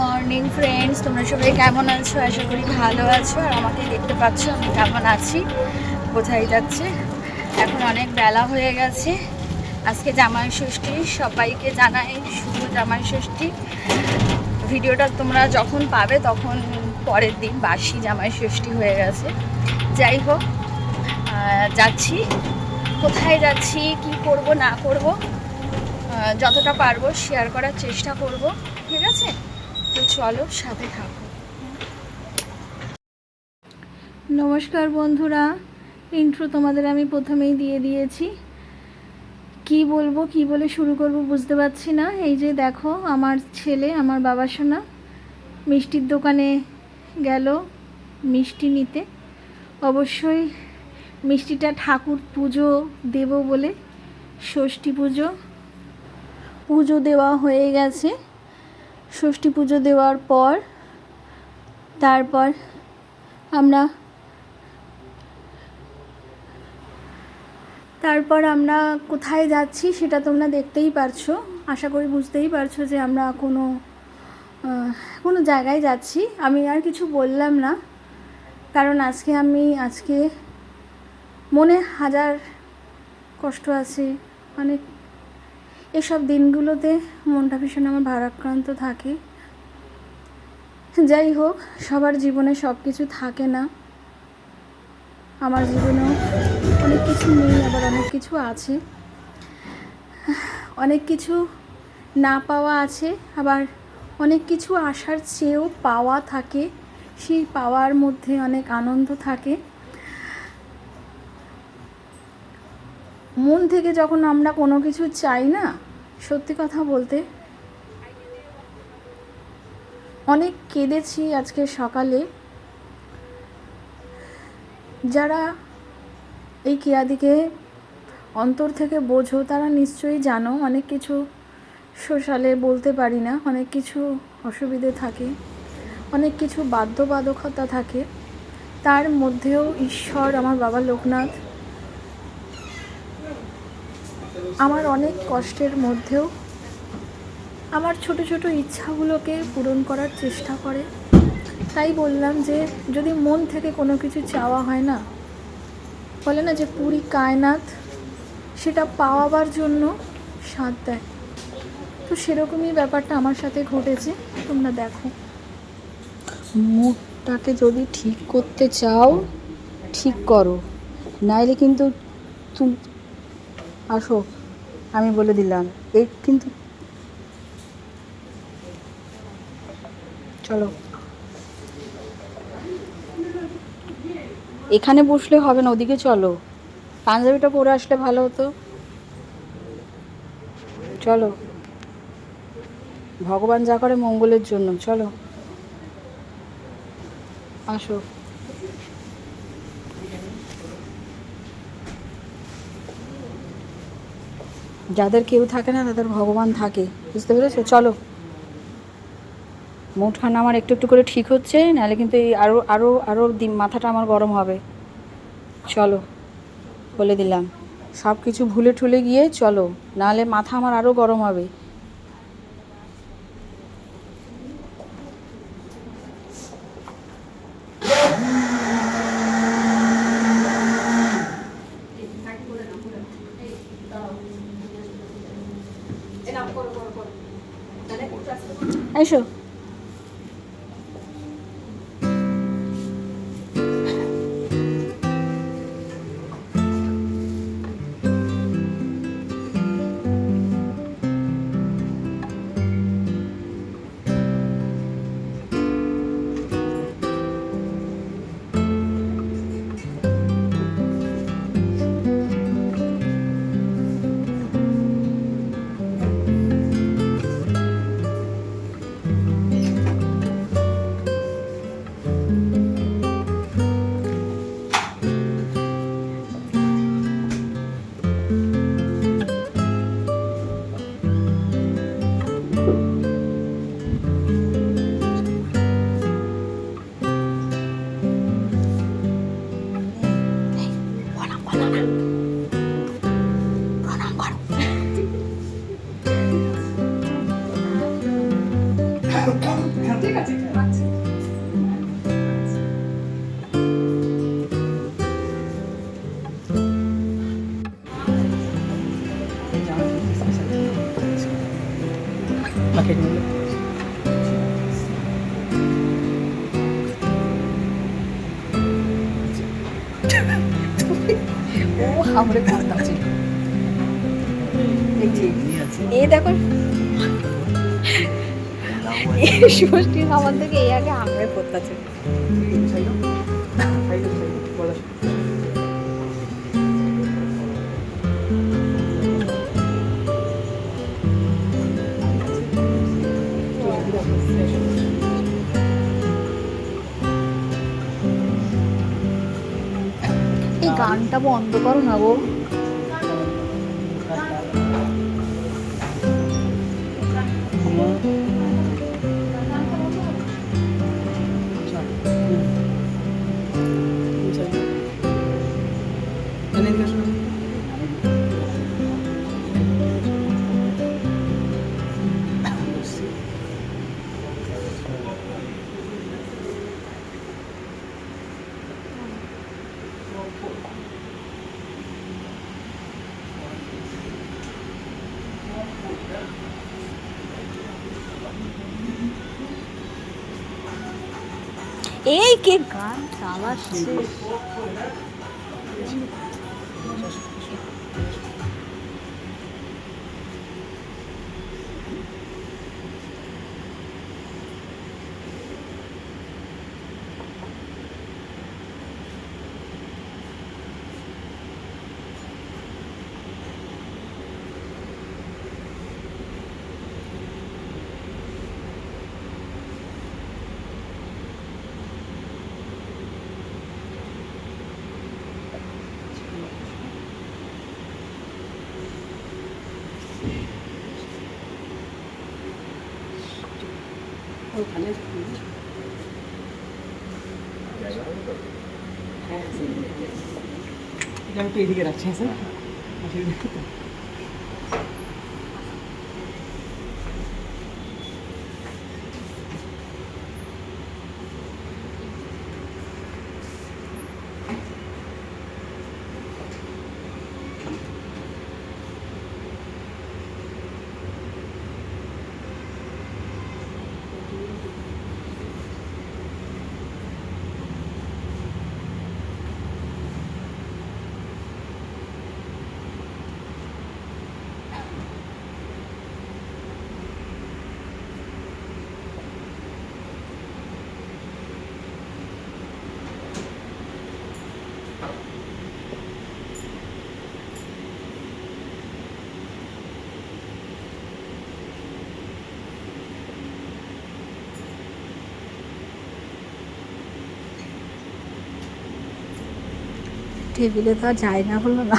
Morning friends তোমরা সবাই কেমন আছো? আশা করি ভালো আছো। আর আমাকে দেখতে পাচ্ছ, আমি কেমন আছি? কোথায় যাচ্ছে। এখন অনেক বেলা হয়ে গেছে। আজকে জামাই ষষ্ঠী, সবাইকে জানাই শুভ জামাই ষষ্ঠী। ভিডিওটা তোমরা যখন পাবে তখন পরের দিন বাসি জামাই ষষ্ঠী হয়ে গেছে। যাই হোক যাচ্ছি। কোথায় যাচ্ছি, কি করব, না করব যতটা পারব শেয়ার করার চেষ্টা করব। ঠিক আছে? তো চলো সাথে থাকো। নমস্কার বন্ধুরা ইন্ট্রো তোমাদের আমি প্রথমেই দিয়ে দিয়েছি। কি বলব, কি বলে শুরু করব বুঝতে পারছি না। এই যে দেখো, আমার ছেলে, আমার বাবা সোনা মিষ্টির দোকানে গেল মিষ্টি নিতে। অবশ্যই মিষ্টিটা ঠাকুর পুজো দেব বলে, ষষ্ঠী পুজো পুজো দেওয়া হয়ে গেছে। ষষ্ঠী পুজো দেওয়ার পর, তারপর আমরা তারপর আমরা কোথায় যাচ্ছি সেটা তোমরা দেখতেই পারছ। আশা করি বুঝতেই পারছ যে আমরা কোনো কোনো জায়গায় যাচ্ছি। আমি আর কিছু বললাম না, কারণ আজকে আমি, আজকে মনে হাজার কষ্ট আছে, অনেক এসব দিনগুলোতে মনটা ভীষণ আমার ভারাক্রান্ত থাকে। যাই হোক, সবার জীবনে সব কিছু থাকে না। আমার জীবনেও অনেক কিছু নেই, আবার অনেক কিছু আছে। অনেক কিছু না পাওয়া আছে, আবার অনেক কিছু আসার চেয়েও পাওয়া থাকে। সেই পাওয়ার মধ্যে অনেক আনন্দ থাকে। মন থেকে যখন আমরা কোনো কিছু চাই না, সত্যি কথা বলতে, অনেক কেঁদেছি আজকে সকালে। যারা এই কেয়াদিকে অন্তর থেকে বোঝো, তারা নিশ্চয়ই জানো অনেক কিছু সোশ্যালে বলতে পারি না, অনেক কিছু অসুবিধে থাকে, অনেক কিছু বাধ্যবাধকতা থাকে। তার মধ্যেও ঈশ্বর, আমার বাবা লোকনাথ আমার অনেক কষ্টের মধ্যেও আমার ছোট ছোট ইচ্ছাগুলোকে পূরণ করার চেষ্টা করে। তাই বললাম যে, যদি মন থেকে কোনো কিছু চাওয়া হয় না, বলে না যে পুরী কায়নাত সেটা পাওয়াবার জন্য সাথ দেয়। তো সেরকমই ব্যাপারটা আমার সাথে ঘটেছে, তোমরা দেখো। মুখটাকে যদি ঠিক করতে চাও, ঠিক করো। নাইলে কিন্তু তুমি আসো। আমি বলে দিলাম। এই কিন্তু চলো। এখানে বসলে হবে না, ওদিকে চলো। পাঞ্জাবিটা পরে আসলে ভালো হতো। চলো। ভগবান যা করে মঙ্গলের জন্য, চলো। আসো। যাদের কেউ থাকে না, তাদের ভগবান থাকে। বুঝতে পেরেছ? চলো। মুঠখানা আমার একটু একটু করে ঠিক হচ্ছে, নাহলে কিন্তু এই আরও আরও আরও মাথাটা আমার গরম হবে। চলো, বলে দিলাম। সব কিছু ভুলে ঠুলে গিয়ে চলো, নাহলে মাথা আমার আরও গরম হবে। ও হামড়ে পড়তাছে এই দেখো খাবার থেকে এই আগে হামড়ে পড়তাছে এই গানটা বন্ধ করো না গো। এই কে? গান চালাচ্ছে। এটা তো এদিকে রাখছি হ্যাঁ স্যার টেবিলে তো আর যায় না হলো না?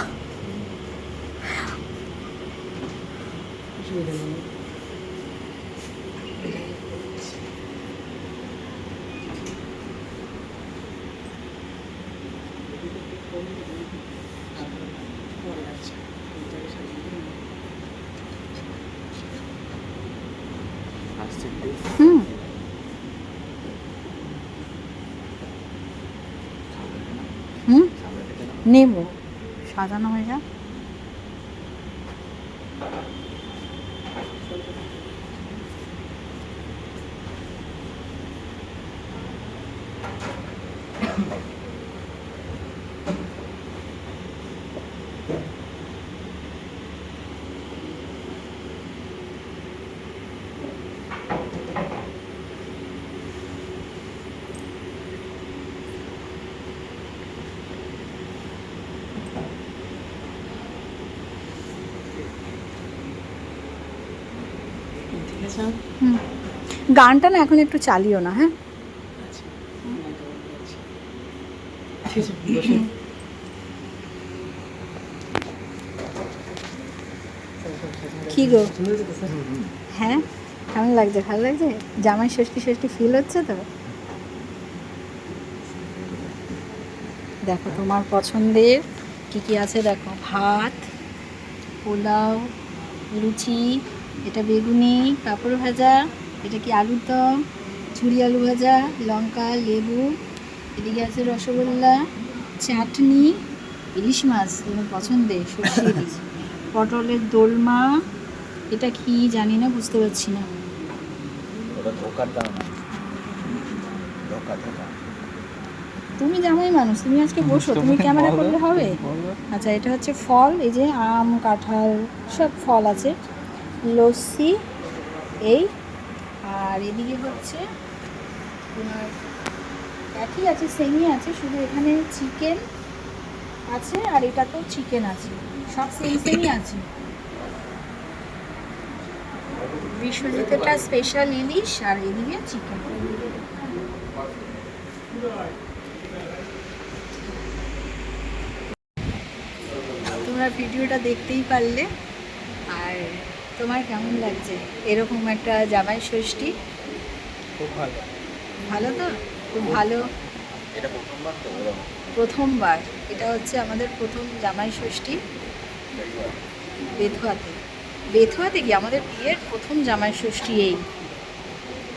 হুম। হুম? নেব। সাজানো হয়ে যা আছে হুম। গানটা না এখন একটু চালিও না হ্যাঁ? আচ্ছা। কি গো? হ্যাঁ? কেমন লাগছে? ভালো লাগছে? জামাই ষষ্ঠী ষষ্ঠী ফিল হচ্ছে তো? দেখো তোমার পছন্দের কি কি আছে দেখো? ভাত পোলাও লুচি এটা বেগুনি কাপড় ভাজা এটা কি আলুর দম ঝুরি আলু ভাজা লঙ্কা লেবু এদিকে আছে রসগোল্লা চাটনি ইলিশ মাছ তোমার পছন্দের সর্ষে ইলিশ পটলের দোলমা এটা কি জানি না বুঝতে পারছি না। তুমি জামাই মানুষ তুমি আজকে বসো তুমি ক্যামেরা করলে হবে? আচ্ছা এটা হচ্ছে ফল এই যে আম কাঁঠাল সব ফল আছে। লস্যি, এই, আর এদিকে হচ্ছে তোমার একই আছে সেমই আছে, শুধু এখানে চিকেন আছে আর এটাতেও চিকেন আছে। সব সেম সেমই আছে। বিশ্বজিতেরটা স্পেশাল ইলিশ আর এদিকে চিকেন তোমরা ভিডিওটা দেখতেই পারলে। আর তোমার কেমন লাগছে? এরকম একটা জামাই ষষ্ঠী? খুব ভালো। ভালো তো? খুব ভালো। এটা প্রথমবার তো প্রথমবার। এটা হচ্ছে আমাদের প্রথম জামাই ষষ্ঠী। বেথুয়াতে। বেথুয়াতে কি? আমাদের বিয়ের প্রথম জামাই ষষ্ঠী এই।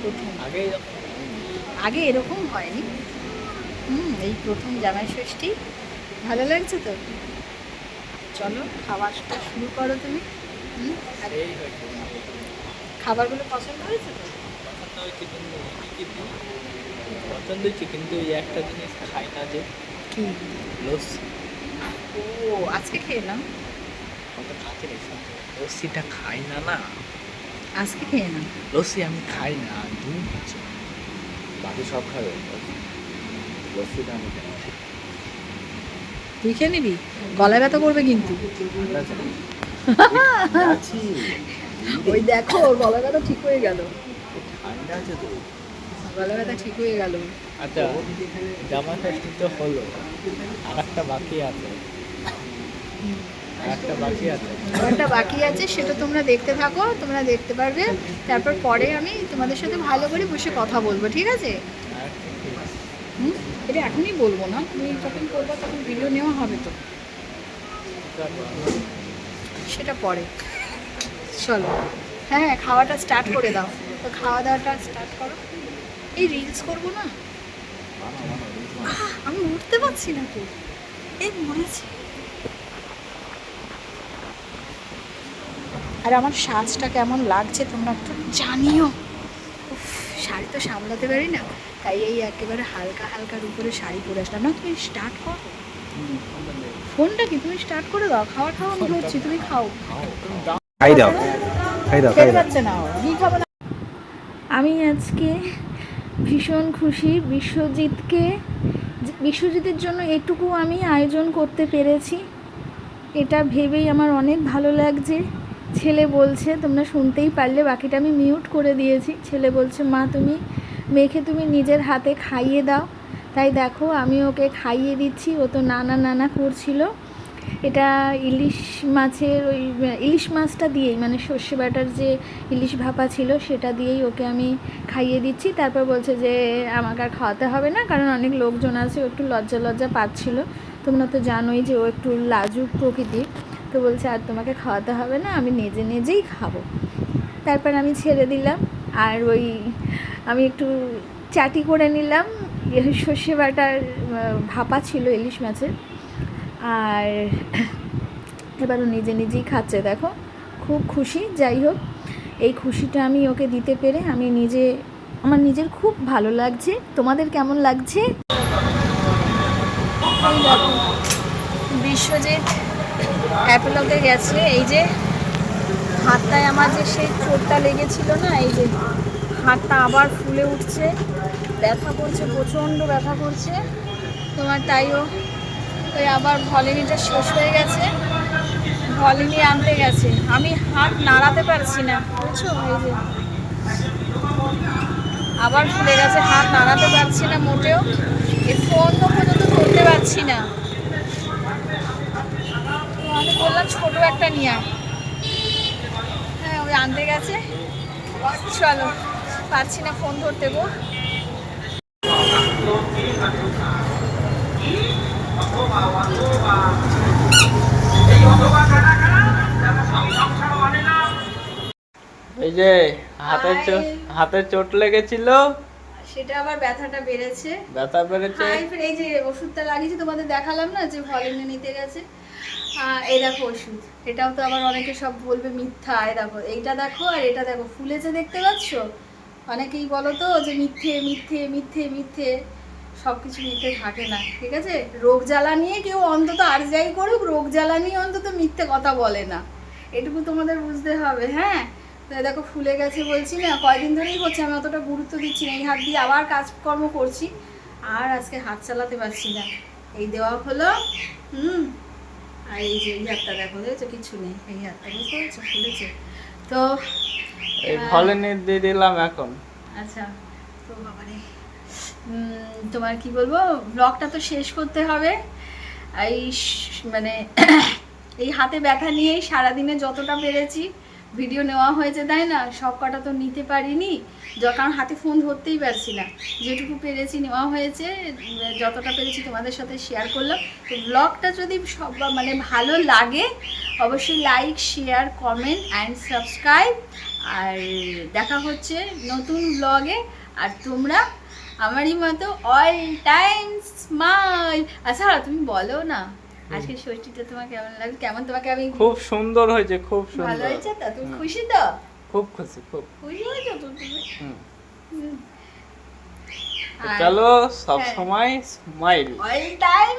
প্রথম। আগে এরকম আগে এরকম হয়নি। হুম এই প্রথম জামাই ষষ্ঠী। ভালো লাগছে তো? চলো খাবারটা শুরু করো তুমি। খাবারগুলো পছন্দ হয়েছে তো? পছন্দ হয়েছে কিন্তু পছন্দ হয়েছে কিন্তু এই একটা জিনিস খাই না যে কি? লস্যি। ও আজকে খেলাম। কত কাছে লস্যিটা খাই না না। আজকে খেয়ে নাম লস্যি আমি খাই না হচ্ছে বাকি সব খাবে। লস্যিটা আমি খাই তুই খেয়ে নিবি? গলায় ব্যথা করবে কিন্তু। ওই দেখো ওর গলা ব্যথা ঠিক হয়ে গেল। ঠান্ডা আছে তো। গলা ব্যথা ঠিক হয়ে গেল। আচ্ছা জামা ষষ্ঠী তো হলো। আর একটা বাকি আছে। একটা বাকি আছে। একটা বাকি আছে সেটা তোমরা দেখতে থাকো তোমরা দেখতে পারবে। তারপর পরে আমি তোমাদের সাথে ভালো করে বসে কথা বলব ঠিক আছে? এটা এখনই বলব না। তুমি যখন করব তখন ভিডিও নেওয়া হবে তো। সেটা পরে। চলো। হ্যাঁ খাওয়াটা স্টার্ট করে দাও। তো খাওয়া দাওয়াটা স্টার্ট করো। এই রিলস করব না? আমি উঠতে পারছি না তো। এই মরেছি আর আমার সাজটা কেমন লাগছে তোমরা একটু জানিও। শাড়ি তো সামলাতে পারি না। তাই এই একেবারে হালকা হালকার উপরে শাড়ি পরে আসলাম। না, তুমি স্টার্ট করো। ফোনটা কি? তুমি স্টার্ট করে দাও। খাওয়া খাওয়া আমি ধরছি তুমি খাও। খাই দাও। খাই দাও খাই দাও। না কি খাব না? আমি আজকে ভীষণ খুশি বিশ্বজিৎকে। বিশ্বজিতের জন্য এটুকু আমি আয়োজন করতে পেরেছি। এটা ভেবেই আমার অনেক ভালো লাগছে। ছেলে বলছে তোমরা শুনতেই পারলে বাকিটা আমি মিউট করে দিয়েছি। ছেলে বলছে মা তুমি মেয়েকে তুমি নিজের হাতে খাইয়ে দাও। তাই দেখো, আমি ওকে খাইয়ে দিচ্ছি। ও তো নানা নানা করছিল। এটা ইলিশ মাছের ওই, ইলিশ মাছটা দিয়েই মানে সর্ষে বাটার যে ইলিশ ভাপা ছিল, সেটা দিয়েই ওকে আমি খাইয়ে দিচ্ছি। তারপর বলছে যে, আমাকে আর খাওয়াতে হবে না, কারণ অনেক লোকজন আছে, ও একটু লজ্জা লজ্জা পাচ্ছিল। তোমরা তো জানোই যে ও একটু লাজুক প্রকৃতির তো বলছে, আর তোমাকে খাওয়াতে হবে না, আমি নিজে নিজেই খাব। তারপর আমি ছেড়ে দিলাম। আর ওই, আমি একটু চাটি করে নিলাম। সর্ষে বাটার ভাপা ছিল ইলিশ মাছের। আর এবারও নিজে নিজেই খাচ্ছে, দেখো। খুব খুশি, যাই হোক। এই খুশিটা আমি ওকে দিতে পেরে আমি নিজে, আমার নিজের খুব ভালো লাগছে। তোমাদের কেমন লাগছে? বিশ্বজিৎ অ্যাপোলোতে গেছে। এই যে হাতটায় আমার যে সেই চোটটা লেগেছিল না, এই যে হাতটা আবার ফুলে উঠছে। ব্যথা করছে, প্রচণ্ড ব্যথা করছে। তোমার তাইও। ওই আবার ভলিনিটা শেষ হয়ে গেছে। ভলিনি আনতে গেছে। আমি হাত নাড়াতে পারছি না, বুঝছ? এই যে। আবার ফুলে গেছে, হাত নাড়াতে পারছি না মোটেও। এই ফোন তো পর্যন্ত ধরতে পারছি না। আমি বললাম, ছোট একটা নিয়ে হ্যাঁ ওই আনতে গেছে। চলো, পারছি না ফোন ধরতে গো। এই যে হাতের চোখ হাতে চোট লেগেছিল? সেটা আবার ব্যথাটা বেড়েছে। ব্যথা বেড়েছে? এই যে ওষুধটা লাগিয়েছি তোমাদের দেখালাম না যে ভলিনি নিতে গেছে। এই দেখো ওষুধ। এটাও তো আবার অনেকে সব বলবে মিথ্যা। এই দেখো এইটা দেখো আর এটা দেখো। ফুলেছে দেখতে পাচ্ছ? অনেকেই বলো তো যে মিথ্যে মিথ্যে মিথ্যে মিথ্যে সব কিছু মিথ্যে থাকে না, ঠিক আছে? রোগ জ্বালা নিয়ে কেউ অন্তত আর যাই করুক, রোগ জ্বালা নিয়ে অন্তত মিথ্যে কথা বলে না। এটুকু তোমাদের বুঝতে হবে হ্যাঁ? তো দেখো, ফুলে গেছে বলছি না, কয়দিন ধরেই হচ্ছে, আমি অতটা গুরুত্ব দিচ্ছি না, এই হাত দিয়ে আবার কাজকর্ম করছি, আর আজকে হাত চালাতে পারছি না। এই দেওয়া হলো, হুম? আর এই যে এই হাতটা দেখো, দেখছ? কিছু নেই, এই হাতটা, বুঝতে পারছ? ফুলেছে। তো এই ভলেনি দিয়ে দিলাম এখন। আচ্ছা তো বাবারে তোমার কি বলব ব্লগটা তো শেষ করতে হবে। এই মানে এই হাতে ব্যথা নিয়েই সারাদিনে যতটা পেরেছি ভিডিও নেওয়া হয়েছে, তাই না? সব কটা তো নিতে পারিনি। কারণ হাতে ফোন ধরতেই পারছি না। যেটুকু পেরেছি নেওয়া হয়েছে, যতটা পেরেছি তোমাদের সাথে শেয়ার করলাম। তো ব্লগটা যদি সব মানে ভালো লাগে, অবশ্যই like share comment and subscribe আর দেখা হচ্ছে নতুন ব্লগে আর তোমরা আমারই মতো অল টাইম স্মাইল আচ্ছা তুমি বলো না। আজকে ষষ্ঠীটা তোমার কেমন লাগল কেমন তোমাকে আমি খুব সুন্দর হয়েছে খুব ভালো হয়েছে তো? তুমি খুশি তো? খুব খুশি খুব। খুশি হয়েছো তো তুমি? চলো সব। সময় স্মাইল অল টাইম